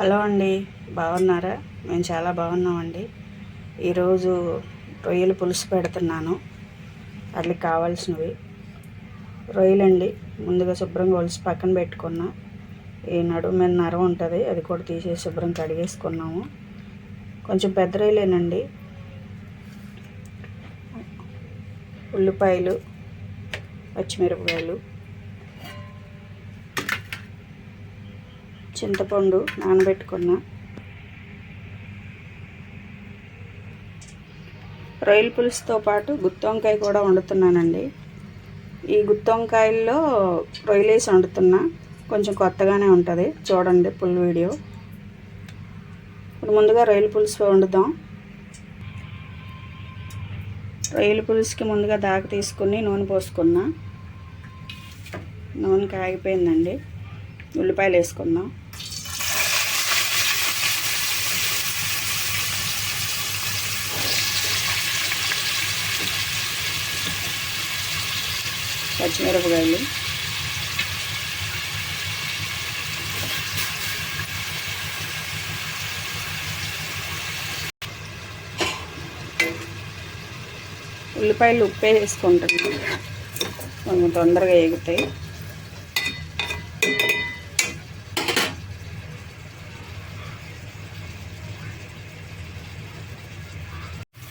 Hello అండి బాగున్నారా? మేము చాలా బాగున్నామండి. ఈరోజు రొయ్యలు పులుసు పెడుతున్నాను. వాటికి కావాల్సినవి. రొయ్యలండి ముందుగా శుభ్రంగా ఒలిసి పక్కన పెట్టుకున్నా. ఈ నడుము మీద నరం ఉంటుంది అది కూడా తీసేసి శుభ్రం కడిగేసుకున్నాము. కొంచెం పెద్ద రొయ్యలేనండి. ఉల్లిపాయలు పచ్చిమిరపకాయలు చింతపండు నానబెట్టుకున్న. రొయ్యల పులుసుతో పాటు గుత్తి వంకాయ కూడా వండుతున్నానండి. ఈ గుత్తి వంకాయల్లో వండుతున్నా. కొంచెం కొత్తగానే ఉంటుంది. చూడండి పుల్ వీడియో. ఇప్పుడు ముందుగా రొయ్యల పులుసు వండుదాం. రొయ్యల పులుసుకి ముందుగా దాక తీసుకుని నూనె పోసుకున్నా. నూనె కాగిపోయిందండి. ఉల్లిపాయలు వేసుకుందాం. పచ్చిమిరపకాయలు. ఉల్లిపాయలు ఉప్పే వేసుకుంటాను కొంచెం తొందరగా ఎగుతాయి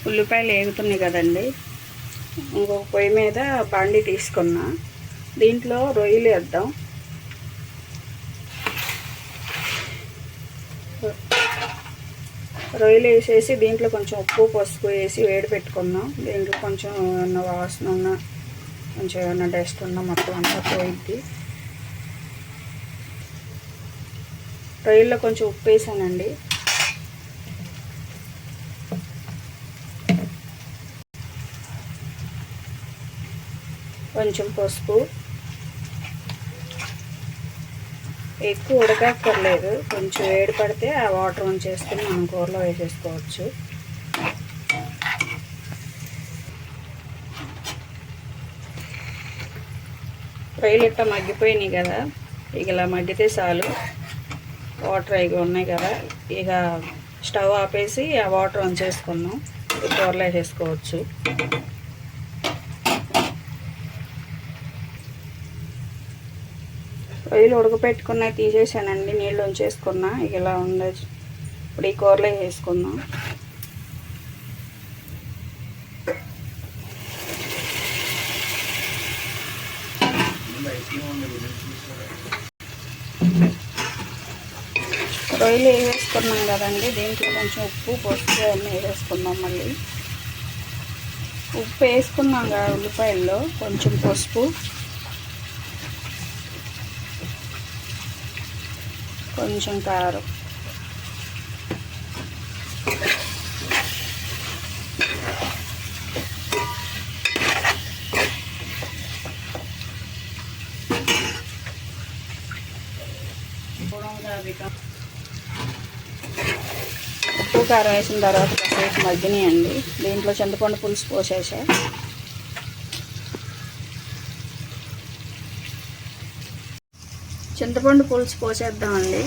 ఉల్లిపాయలు వేగుతున్నాయి కదండి. ఇంకొక పొయ్యి మీద బండి తీసుకున్నా. దీంట్లో రొయ్యలు వేద్దాం. రొయ్యలు వేసేసి దీంట్లో కొంచెం ఉప్పు పసుపు వేసి వేడి పెట్టుకుందాం. దీంట్లో కొంచెం ఏమన్నా వాసన ఉన్న కొంచెం ఏమన్నా డస్ట్ ఉన్న మొత్తం అంతా పోయిద్ది. రొయ్యల్లో కొంచెం ఉప్పు వేసానండి. కొంచెం పసుపు. ఎక్కువ ఉడకక్కర్లేదు. కొంచెం వేడి పడితే ఆ వాటర్ ఉంచేసుకుని మనం కూరలో వేసేసుకోవచ్చు. రొయ్యలు ఇట్లా మగ్గిపోయినాయి కదా. ఇక ఇలా మగ్గితే చాలు. వాటర్ ఇక ఉన్నాయి కదా. ఇక స్టవ్ ఆపేసి ఆ వాటర్ ఉంచేసుకున్నాం కూరలో వేసేసుకోవచ్చు. రొయ్యలు ఉడకపెట్టుకున్న తీసేసానండి నీళ్ళు ఉంచేసుకున్నా ఇక ఇలా ఉండదు. ఇప్పుడు ఈ కూరలో వేసుకుందాం రొయ్యలు వేసేసుకున్నాం కదండి దీంట్లో కొంచెం ఉప్పు పసుపు అన్నీ వేసేసుకుందాం మళ్ళీ. ఉప్పు వేసుకున్నాం కదా ఉల్లిపాయల్లో కొంచెం పసుపు. కొంచెం కారం. ఉప్పు కారం వేసిన తర్వాత కాసేపు మగ్గినాయండి. దీంట్లో చింతపండు పులుసు పోసేసా. చింతపండు పులుసు పోసేద్దామండి.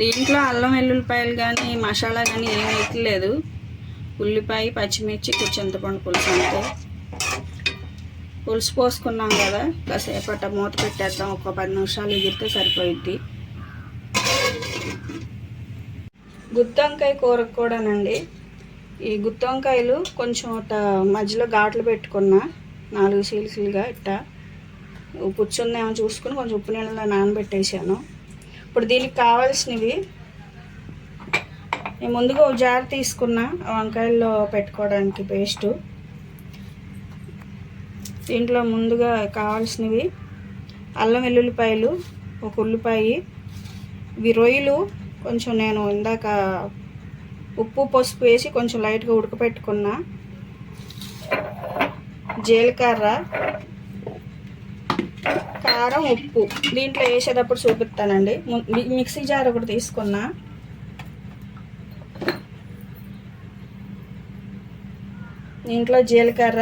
దీంట్లో అల్లం వెల్లుల్లిపాయలు కానీ మసాలా కానీ ఏమి ఎక్కలేదు ఉల్లిపాయ పచ్చిమిర్చి చింతపండు పులుసు అంతే. పులుసు పోసుకున్నాం కదా కాసేపట మూత పెట్టేద్దాం. ఒక పది నిమిషాలు ఎగిరితే సరిపోయిద్ది. గుత్తంకాయ కూరకు కూడానండి. ఈ గుత్తి వంకాయలు కొంచెం అట్ట మధ్యలో ఘాట్లు పెట్టుకున్నా. నాలుగు సీలుసీలుగా ఇట్ట. పుచ్చుందేమో చూసుకుని కొంచెం ఉప్పు నీళ్ళలో నానబెట్టేసాను. ఇప్పుడు దీనికి కావాల్సినవి నేను ముందుగా ఒక జార్ తీసుకున్నా వంకాయల్లో పెట్టుకోవడానికి పేస్టు. దీంట్లో ముందుగా కావాల్సినవి అల్లం వెల్లుల్లిపాయలు ఒక ఉల్లిపాయ. ఇవి రొయ్యలు కొంచెం నేను ఇందాక ఉప్పు పసుపు వేసి కొంచెం లైట్గా ఉడకపెట్టుకున్న. జీలకర్ర కారం ఉప్పు దీంట్లో వేసేటప్పుడు చూపిస్తానండి. మిక్సీ జార్ ఒకటి తీసుకున్నా. దీంట్లో జీలకర్ర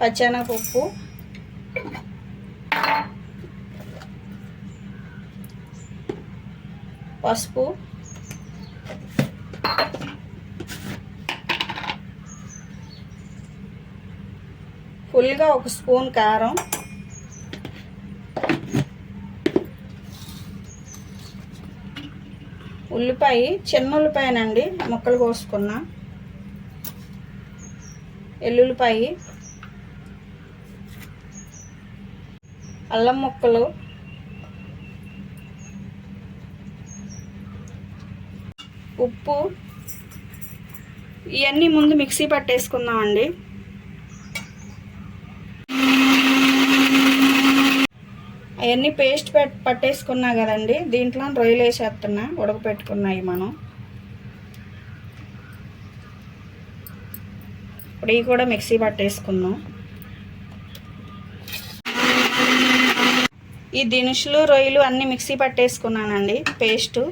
పచ్చనపప్పు పసుపు. ఫుల్గా ఒక స్పూన్ కారం. ఉల్లిపాయ చిన్న ఉల్లిపాయనండి ముక్కలు కోసుకున్నా. ఎల్లుల్లిపాయ. అల్లం ముక్కలు. ఉప్పు. ఇవన్నీ ముందు మిక్సీ పట్టేసుకుందామండి. అవన్నీ పేస్ట్ పెట్ పట్టేసుకున్నా కదండి దీంట్లో రొయ్యలు వేసేస్తున్నా ఉడకపెట్టుకున్నాయి మనం. ఇప్పుడు ఇవి కూడా మిక్సీ పట్టేసుకుందాం. ఈ దినుసులు రొయ్యలు అన్నీ మిక్సీ పట్టేసుకున్నానండి పేస్టు.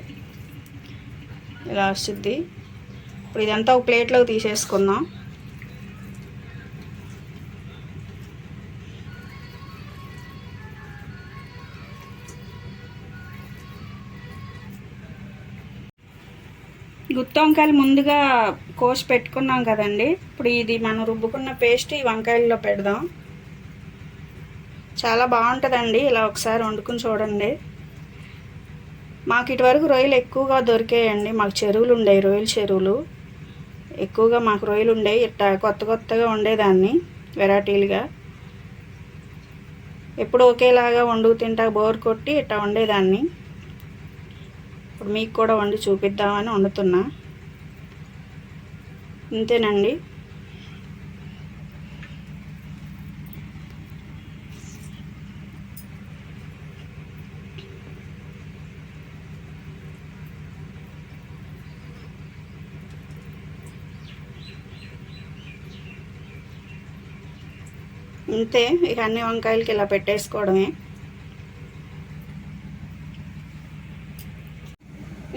ఇలా వస్తుంది. ఇప్పుడు ఇదంతా ఒక ప్లేట్లోకి తీసేసుకుందాం. గుత్తి వంకాయలు ముందుగా కోసి పెట్టుకున్నాం కదండి. ఇప్పుడు ఇది మనం రుబ్బుకున్న పేస్ట్ ఈ వంకాయల్లో పెడదాం. చాలా బాగుంటుందండి. ఇలా ఒకసారి వండుకుని చూడండి. మాకు ఇటువరకు రొయ్యలు ఎక్కువగా దొరికాయండి. మాకు చెరువులు ఉండేవి రొయ్యల చెరువులు. ఎక్కువగా మాకు రొయ్యలు ఉండేవి. ఇట్లా కొత్త కొత్తగా ఉండేదాన్ని వెరైటీలుగా. ఎప్పుడు ఒకేలాగా వండుకు తింటా బోర్ కొట్టి ఇట్లా వండేదాన్ని. ఇప్పుడు మీకు కూడా వండి చూపిద్దామని వండుతున్నా. ఇంతేనండి. ఇంతే ఇక అన్ని వంకాయలకి ఇలా పెట్టేసుకోవడమే.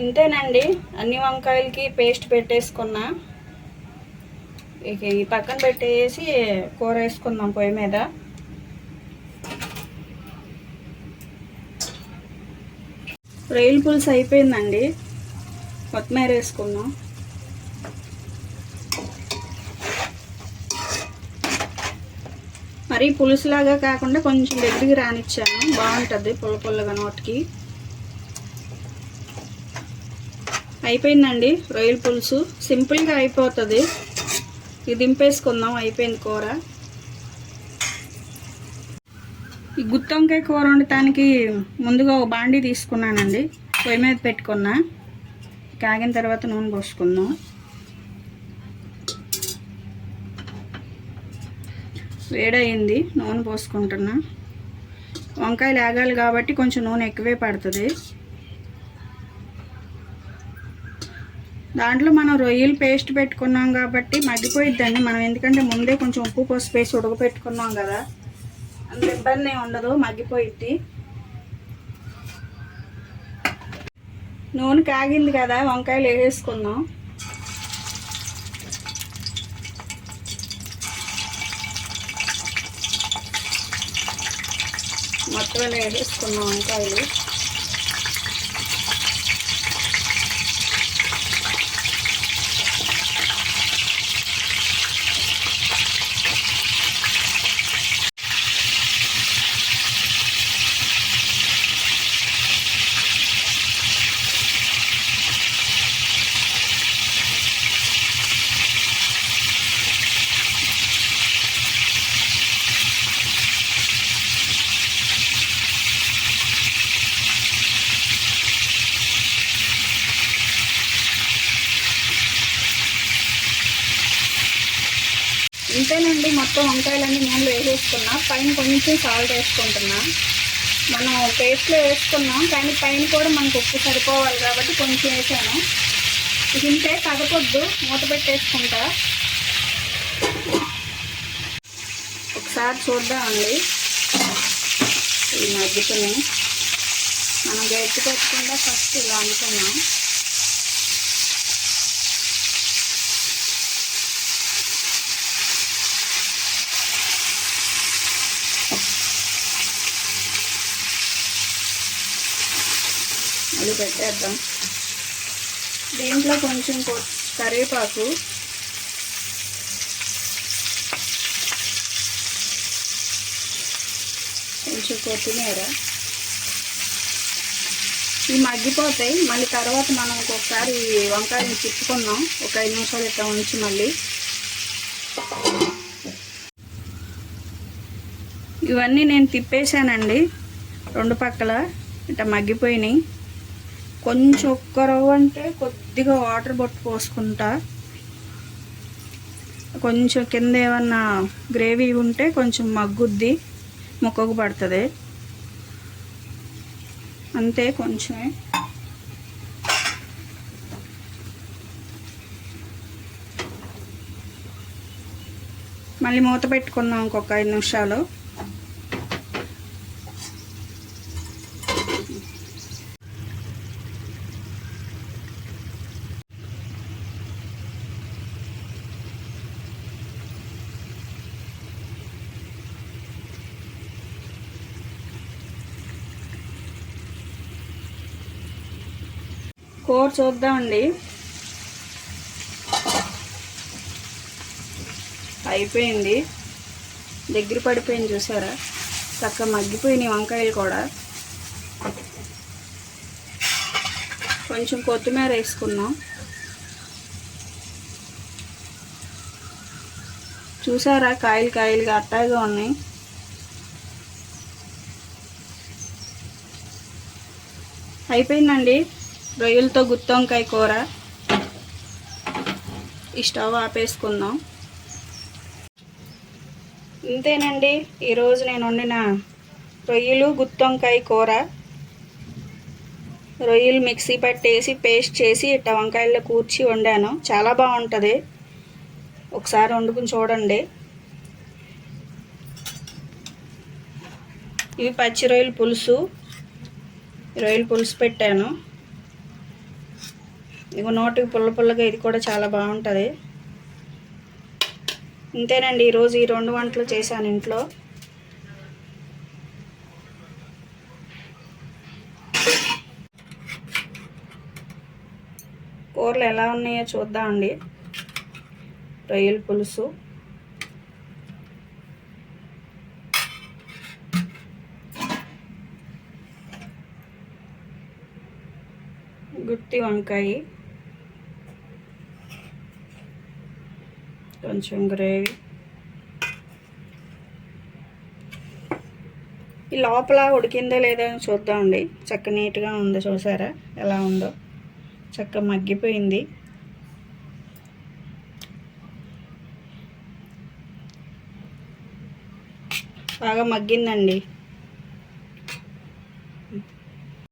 ఇంతేనండి అన్ని వంకాయలకి పేస్ట్ పెట్టేసుకున్నా. ఇక ఈ పక్కన పెట్టేసి కూర వేసుకుందాం పొయ్యి మీద. రొయ్యల పులుసు అయిపోయిందండి. కొత్తిమీర వేసుకుందాం. మరీ పులుసులాగా కాకుండా కొంచెం దగ్గరికి రానిచ్చాను. బాగుంటుంది పుల్ల పుల్లగా నోటికి. అయిపోయిందండి రొయ్యల పులుసు. సింపుల్గా అయిపోతుంది. ఇది దింపేసుకుందాం అయిపోయింది కూర. ఈ గుత్తొంకాయ కూర వండటానికి ముందుగా ఒక బాండీ తీసుకున్నానండి. పొయ్యి మీద పెట్టుకున్నా. కాగిన తర్వాత నూనె పోసుకుందాం. వేడయింది నూనె పోసుకుంటున్నా. వంకాయలు ఆగాలి కాబట్టి కొంచెం నూనె ఎక్కువే పడుతుంది. దాంట్లో మనం రొయ్యలు పేస్ట్ పెట్టుకున్నాం కాబట్టి మగ్గిపోయిద్దండి. మనం ఎందుకంటే ముందే కొంచెం ఉప్పు పసుపు వేసి ఉడకపెట్టుకున్నాం కదా. అంత ఇబ్బంది ఉండదు మగ్గిపోయిద్ది. నూనె కాగింది కదా వంకాయలు వేసేసుకుందాం. మొత్తం వేసేసుకున్నాం వంకాయలు ఇంతేనండి మొత్తం వంకాయలన్నీ నూనెలో వేసేసుకున్నా. పైన కొంచెం సాల్ట్ వేసుకుంటున్నా. మనం పేస్ట్లో వేసుకున్నాం కానీ పైన కూడా మనకు ఉప్పు సరిపోవాలి కాబట్టి కొంచెం వేసాను. తింటే ఇంతే కదపొద్దు మూత పెట్టేసుకుంటా. ఒకసారి చూద్దామండి. ఈ మగ్గుతున్నాయి మనం గట్టి పెట్టకుండా ఫస్ట్ ఇలా అనుకున్నాం. అది పెట్టేద్దాం. దీంట్లో కొంచెం కొ- కరివేపాకు. కొంచెం కొత్తిమీర. ఇవి మగ్గిపోతాయి. మళ్ళీ తర్వాత మనం ఒక్కొక్కసారి వంకాయని తిప్పుకుందాం. ఒక ఐదు నిమిషాలు ఇట్లా ఉంచి మళ్ళీ. ఇవన్నీ నేను తిప్పేశానండి. రెండు పక్కల ఇట్లా మగ్గిపోయినాయి. కొంచెం ఒక్క రవ్వ అంటే కొద్దిగా వాటర్ బొట్టు పోసుకుంటా. కొంచెం కింద ఏమన్నా గ్రేవీ ఉంటే కొంచెం మగ్గుద్ది మొక్కకు పడుతుంది. అంతే కొంచెమే. మళ్ళీ మూత పెట్టుకుందాం ఇంకొక ఐదు నిమిషాలు. కూర చూద్దామండి. అయిపోయింది. దగ్గర పడిపోయింది చూసారా? చక్కగా మగ్గిపోయినాయి వంకాయలు కూడా. కొంచెం కొత్తిమీర వేసుకున్నాం. చూసారా? కాయలు కాయలుగా అట్టాగా ఉన్నాయి. అయిపోయిందండి. రొయ్యలతో గుత్తొంకాయ కూర. ఈ స్టవ్ ఆపేసుకుందాం. ఇంతేనండి ఈరోజు నేను వండిన రొయ్యలు గుత్తొంకాయ కూర. రొయ్యలు మిక్సీ పట్టేసి పేస్ట్ చేసి ఇట్ట వంకాయల్లో కూర్చి వండాను. చాలా బాగుంటుంది. ఒకసారి వండుకుని చూడండి. ఇవి పచ్చి రొయ్యల పులుసు. రొయ్యల పులుసు పెట్టాను. ఇగో నోటికి పుల్ల పుల్లగా ఇది కూడా చాలా బాగుంటుంది. ఇంతేనండి ఈరోజు ఈ రెండు వంటలు చేశాను ఇంట్లో. కూరలు ఎలా ఉన్నాయో చూద్దామండి రొయ్యల పులుసు. గుత్తి వంకాయ. కొంచెం గ్రేవీ. ఈ లోపల ఉడికిందో లేదో అని చూద్దామండి. చక్క నీట్గా ఉందో చూసారా? ఎలా ఉందో. చక్క మగ్గిపోయింది. బాగా మగ్గిందండి.